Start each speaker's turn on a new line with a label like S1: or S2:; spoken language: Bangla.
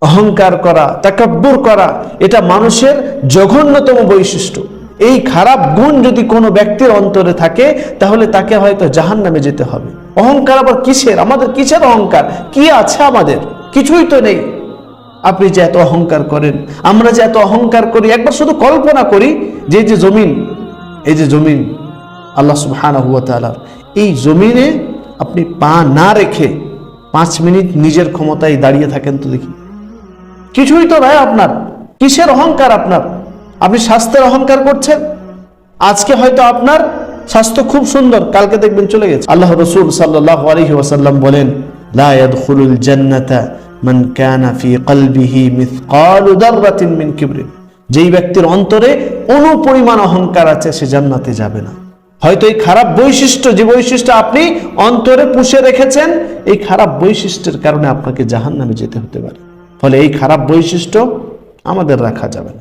S1: অহংকার করা, তাকাব্বুর করা, এটা মানুষের জঘন্যতম বৈশিষ্ট্য। এই খারাপ গুণ যদি কোনো ব্যক্তির অন্তরে থাকে, তাহলে তাকে হয়তো জাহান নামে যেতে হবে। অহংকার আবার কিসের? আমাদের কিসের অহংকার? কি আছে আমাদের? কিছুই তো নেই। আপনি যে এত অহংকার করেন, আমরা যে এত অহংকার করি, একবার শুধু কল্পনা করি যে যে জমিন, এই যে জমিন, আল্লাহ তাআলার, এই জমিনে আপনি পা না রেখে পাঁচ মিনিট নিজের ক্ষমতায় দাঁড়িয়ে থাকেন তো দেখি। কিছুই তো নয় আপনার। কিসের অহংকার আপনার? আপনি স্বাস্থ্যের অহংকার করছেন? আজকে হয়তো আপনার স্বাস্থ্য খুব সুন্দর, কালকে দেখবেন চলে গেছে। আল্লাহ রসুল সাল্লাহ আলহি ওয়াসাল্লাম বলেন, লা ইয়াদখুলুল জান্নাতা মান কানা কলবিহি মিথকালু দাররাতিন মিন যেই ব্যক্তির অন্তরে অনু পরিমাণ অহংকার আছে, সে জান্নাতে যাবে না। হয়তো এই খারাপ বৈশিষ্ট্য, যে বৈশিষ্ট্য আপনি অন্তরে পুষে রেখেছেন, এই খারাপ বৈশিষ্ট্যের কারণে আপনাকে জাহান্নামে যেতে হতে পারে। ফলে এই খারাপ বৈশিষ্ট্য আমাদের রাখা যাবে